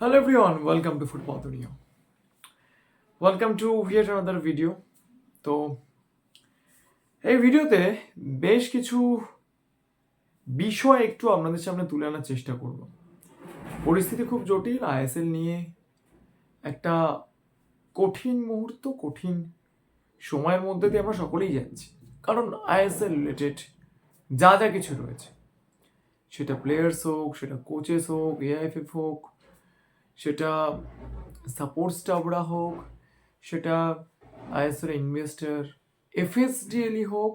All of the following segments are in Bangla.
Hello everyone, welcome to Football Dunia. Welcome to yet another video. তো এই ভিডিওতে বেশ কিছু বিষয় একটু আপনাদের সামনে তুলে আনার চেষ্টা করব পরিস্থিতি খুব জটিল আইএসএল নিয়ে একটা কঠিন মুহূর্ত কঠিন সময়ের মধ্যে দিয়ে আমরা সকলেই যাচ্ছি কারণ আইএসএল রিলেটেড যা যা কিছু রয়েছে সেটা প্লেয়ার্স হোক সেটা কোচেস হোক এআইএফএফ হোক সেটা সাপোর্ট স্টাফরা হোক, সেটা আইএসএল ইনভেস্টার এফএসডিএলই হোক,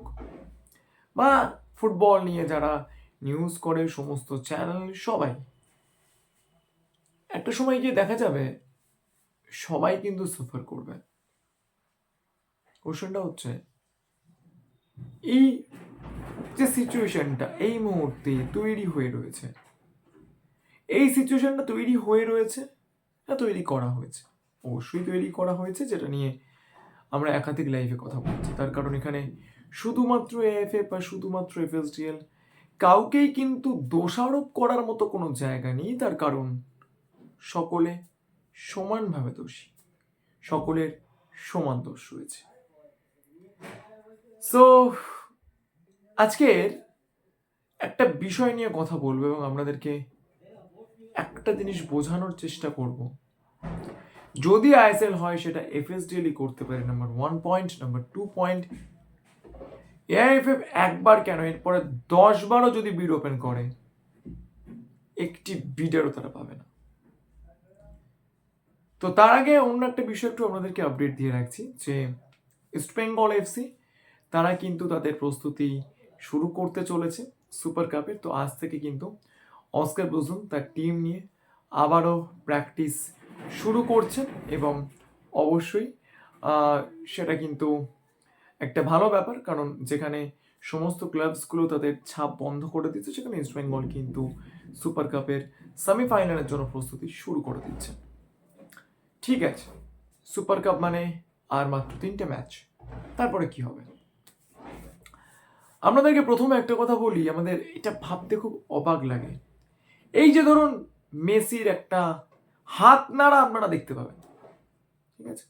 বা ফুটবল নিয়ে যারা নিউজ করে, সমস্ত চ্যানেল সবাই। একটা সময় গিয়ে দেখা যাবে, সবাই কিন্তু সাফার করবে। কোশ্চেনটা হচ্ছে, এই যে সিচুয়েশনটা এই মুহূর্তে তৈরি হয়ে রয়েছে এই সিচুয়েশনটা তৈরি হয়ে রয়েছে, না তৈরি করা হয়েছে। অবশ্যই তৈরি করা হয়েছে, যেটা নিয়ে আমরা একাধিক লাইফে কথা বলছি। তার কারণ এখানে শুধুমাত্র এএফএ বা শুধুমাত্র এফএসডিএল কাউকেই কিন্তু দোষারোপ করার মতো কোনো জায়গা নেই। তার কারণ সকলে সমানভাবে দোষী। সকলের সমান দোষ রয়েছে। সো আজকের একটা বিষয় নিয়ে কথা বলব এবং আপনাদেরকে একটা জিনিস বোঝানোর চেষ্টা করব। যদি আইএসএল হয়, সেটা এফএসডিএলই করতে পারে number one point number two point AIFF একবার কেন? এরপরে দশ বারও যদি বিড ওপেন করে, একটি বিডারও তারা পাবে না। তো তার আগে অন্য একটা বিষয় একটু আপনাদেরকে আপডেট দিয়ে রাখছি, যে ইস্ট বেঙ্গল এফসি তারা কিন্তু তাদের প্রস্তুতি শুরু করতে চলেছে সুপার কাপের তো আজ থেকে কিন্তু অস্কার বুজুন তার টিম নিয়ে আবারও প্র্যাকটিস শুরু করছেন এবং অবশ্যই সেটা কিন্তু একটা ভালো ব্যাপার কারণ যেখানে সমস্ত ক্লাবসগুলো তাদের ছাপ বন্ধ করে দিচ্ছে, সেখানে ইস্ট বেঙ্গল কিন্তু সুপার কাপের সেমিফাইনালের জন্য প্রস্তুতি শুরু করে দিচ্ছে। ঠিক আছে সুপার কাপ মানে আর মাত্র তিনটে ম্যাচ তারপরে কি হবে? আপনাদেরকে প্রথমে একটা কথা বলি, আমাদের এটা ভাবতে খুব অবাক লাগে। এই যে ধরুন মেসির একটা হাত নাড়া আপনারা দেখতে পাবেন। ঠিক আছে?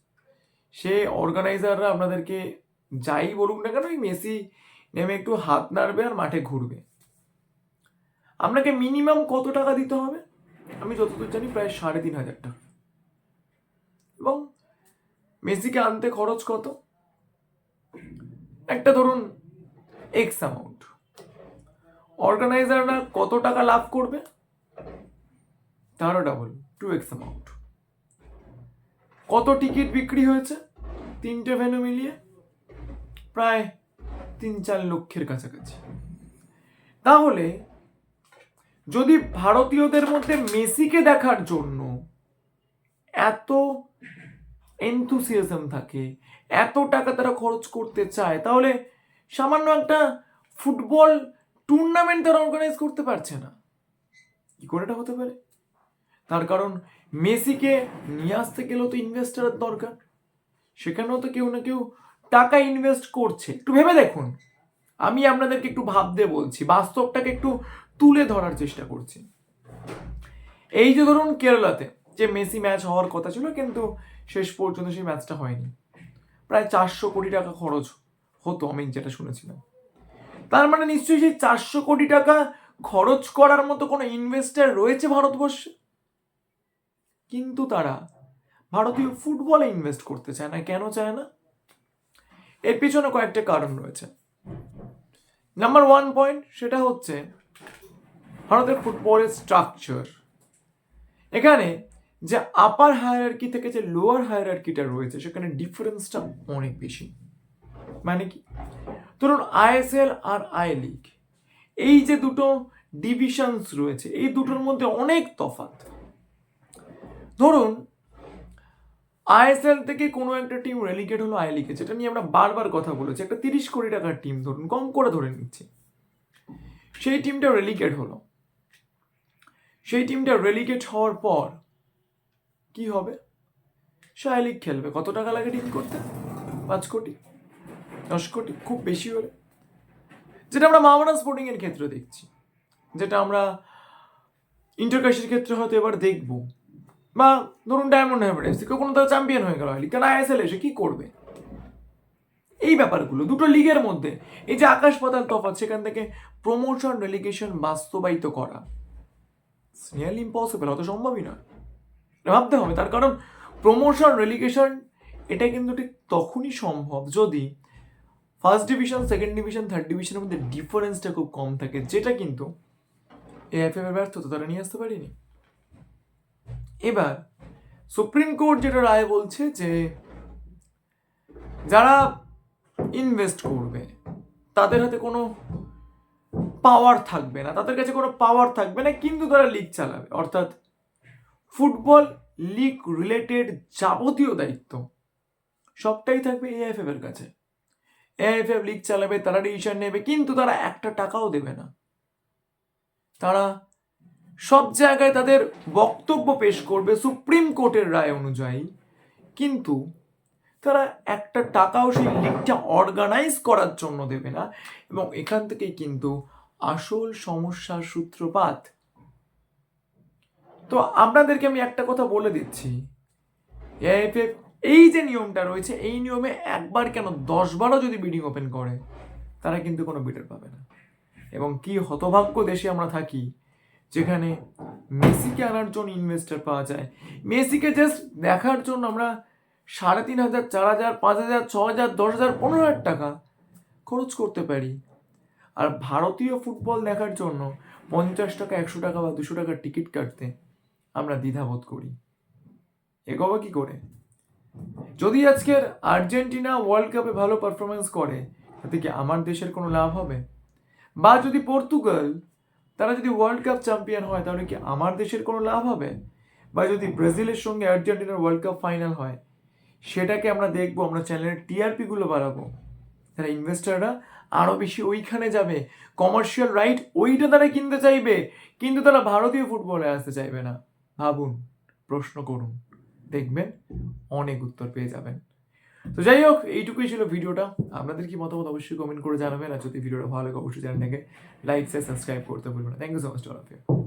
সে অর্গানাইজাররা আপনাদেরকে যাই বলুক না কেন, এই মেসি নেমে একটু হাত নাড়বে আর মাঠে ঘুরবে। আপনাকে মিনিমাম কত টাকা দিতে হবে? আমি যতদূর জানি প্রায় সাড়ে তিন হাজার টাকা। এবং মেসিকে আনতে খরচ কত? একটা ধরুন এক্স অ্যামাউন্ট অর্গানাইজাররা কত টাকা লাভ করবে? তারও ডাবল টু এক্স অ্যামাউন্ট কত টিকিট বিক্রি হয়েছে? তিনটে ভেনু মিলিয়ে প্রায় তিন চার লক্ষের কাছাকাছি। তাহলে যদি ভারতীয়দের মধ্যে মেসিকে দেখার জন্য এত এনথুসিয়াজম থাকে, এত টাকা তারা খরচ করতে চায়, তাহলে সামান্য একটা ফুটবল টুর্নামেন্ট তারা অর্গানাইজ করতে পারছে না। কি করে এটা হতে পারে? তার কারণ মেসিকে নিয়ে আসতে গেলেও তো ইনভেস্টারের দরকার। সেখানেও তো কেউ না কেউ টাকা ইনভেস্ট করছে। একটু ভেবে দেখুন। আমি আপনাদেরকে একটু ভাবতে বলছি, বাস্তবটাকে একটু তুলে ধরার চেষ্টা করছি। এই যে ধরুন কেরালাতে যে মেসি ম্যাচ হওয়ার কথা ছিল, কিন্তু শেষ পর্যন্ত সেই ম্যাচটা হয়নি। প্রায় চারশো কোটি টাকা খরচ হতো, আমি যেটা শুনেছিলাম। তার মানে নিশ্চয়ই সেই চারশো কোটি টাকা খরচ করার মতো কোনো ইনভেস্টার রয়েছে ভারতবর্ষে? কিন্তু তারা ভারতীয় ফুটবলে ইনভেস্ট করতে চায় না। কেন চায় না? এর পিছনে কয়েকটা কারণ রয়েছে। নাম্বার ওয়ান পয়েন্ট সেটা হচ্ছে ভারতের ফুটবলের স্ট্রাকচার এখানে যে আপার হায়ারার্কি থেকে যে লোয়ার হায়ারার্কিটা রয়েছে, সেখানে ডিফারেন্সটা অনেক বেশি। মানে কি? ধরুন আইএসএল আর আই লিগ এই যে দুটো ডিভিশনস রয়েছে, এই দুটোর মধ্যে অনেক তফাৎ। ধরুন, আইএসএল থেকে কোনো একটা টিম রেলিগেট হলো, আই লিগে যেটা নিয়ে আমরা বারবার কথা বলেছি। একটা তিরিশ কোটি টাকার টিম ধরুন, কম করে ধরে নিচ্ছি। সেই টিমটা রেলিগেট হলো। সেই টিমটা রেলিগেট হওয়ার পর কি হবে? সে আই লিগ খেলবে। কত টাকা লাগে টিম করতে? পাঁচ কোটি, দশ কোটি, খুব বেশি হলে। যেটা আমরা মামানা স্পোর্টিং এর ক্ষেত্রে দেখছি। যেটা আমরা ইন্টারকাশের ক্ষেত্রে হয়তো এবার দেখব। বা ধরুন ডায়মন্ড হারবার এফসি কেউ কোনো তারা চ্যাম্পিয়ন হয়ে গেল লিগ তারা আইএসএল এসে কী করবে? এই ব্যাপারগুলো, দুটো লিগের মধ্যে, এই যে আকাশ পাতাল তফাৎ, সেখান থেকে প্রমোশন রেলিগেশন বাস্তবায়িত করা। নিয়ারলি ইম্পসিবল অত সম্ভবই না এটা ভাবতে হবে, তার কারণ প্রমোশন রেলিগেশন এটা কিন্তু ঠিক তখনই সম্ভব যদি first division second division third ডিভিশনের মধ্যে ডিফারেন্সটা খুব কম থাকে, যেটা কিন্তু এএফএফ এর ব্যর্থতা, তারা নিয়ে আসতে পারেনি। এবার সুপ্রিম কোর্ট যেটা রায় বলছে যে যারা ইনভেস্ট করবে, তাদের হাতে কোনো পাওয়ার থাকবে না, তাদের কাছে কোনো পাওয়ার থাকবে না, কিন্তু তারা লিগ চালাবে। অর্থাৎ ফুটবল লিগ রিলেটেড যাবতীয় দায়িত্ব সবটাই থাকবে এএফএফ এর কাছে। এএফএফ লিগ চালাবে, তারা ডিসিশন নেবে, কিন্তু তারা একটা টাকাও দেবে না। তারা সব জায়গায় তাদের বক্তব্য পেশ করবে সুপ্রিম কোর্টের রায় অনুযায়ী। কিন্তু তারা একটা টাকাও সেই লিগটা অর্গানাইজ করার জন্য দেবে না এবং এখান থেকেই কিন্তু আসল সমস্যার সূত্রপাত। তো আপনাদেরকে আমি একটা কথা বলে দিচ্ছি। এআইএফএফ এই যে নিয়মটা রয়েছে, এই নিয়মে একবার কেন দশবারও যদি বিডিং ওপেন করে, তারা কিন্তু কোনো বিডার পাবে না। এবং কি হতভাগ্য দেশে আমরা থাকি যেখানে মেসিকে আনার জন্য ইনভেস্টর পাওয়া যায়। মেসিকে জাস্ট দেখার জন্য আমরা সাড়ে তিন হাজার, চার হাজার, পাঁচ হাজার, ছ হাজার, দশ হাজার, পনেরো হাজার টাকা খরচ করতে পারি। আর ভারতীয় ফুটবল দেখার জন্য পঞ্চাশ টাকা, একশো টাকা বা দুশো টাকার টিকিট কাটতে আমরা দ্বিধাবোধ করি। এগোবো কি করে? যদি আজকের আর্জেন্টিনা ওয়ার্ল্ড কাপে ভালো পারফরমেন্স করে, তাতে কি আমার দেশের কোনো লাভ হবে? বা যদি পর্তুগাল তারা যদি ওয়ার্ল্ড কাপ চ্যাম্পিয়ন হয়, তাহলে কি আমার দেশের কোনো লাভ হবে? বা যদি ব্রাজিলের সঙ্গে আর্জেন্টিনার ওয়ার্ল্ড কাপ ফাইনাল হয়, সেটাকে আমরা দেখব, আমরা চ্যানেলের টিআরপিগুলো বাড়াবো। তারা ইনভেস্টাররা আরও বেশি ওইখানে যাবে কমার্শিয়াল রাইট ওইটা তারা কিনতে চাইবে, কিন্তু তারা ভারতীয় ফুটবলে আসতে চাইবে না। ভাবুন, প্রশ্ন করুন, দেখবেন অনেক উত্তর পেয়ে যাবেন। তো যাই হোক, এইটুকুই ছিল ভিডিওটা। আপনাদের কি মতামত অবশ্যই কমেন্ট করে জানাবেন, আর যদি ভিডিওটা ভালো লাগে, অবশ্যই চ্যানেলটাকে লাইক সাবস্ক্রাইব করতে ভুলবেন thank you so much all of you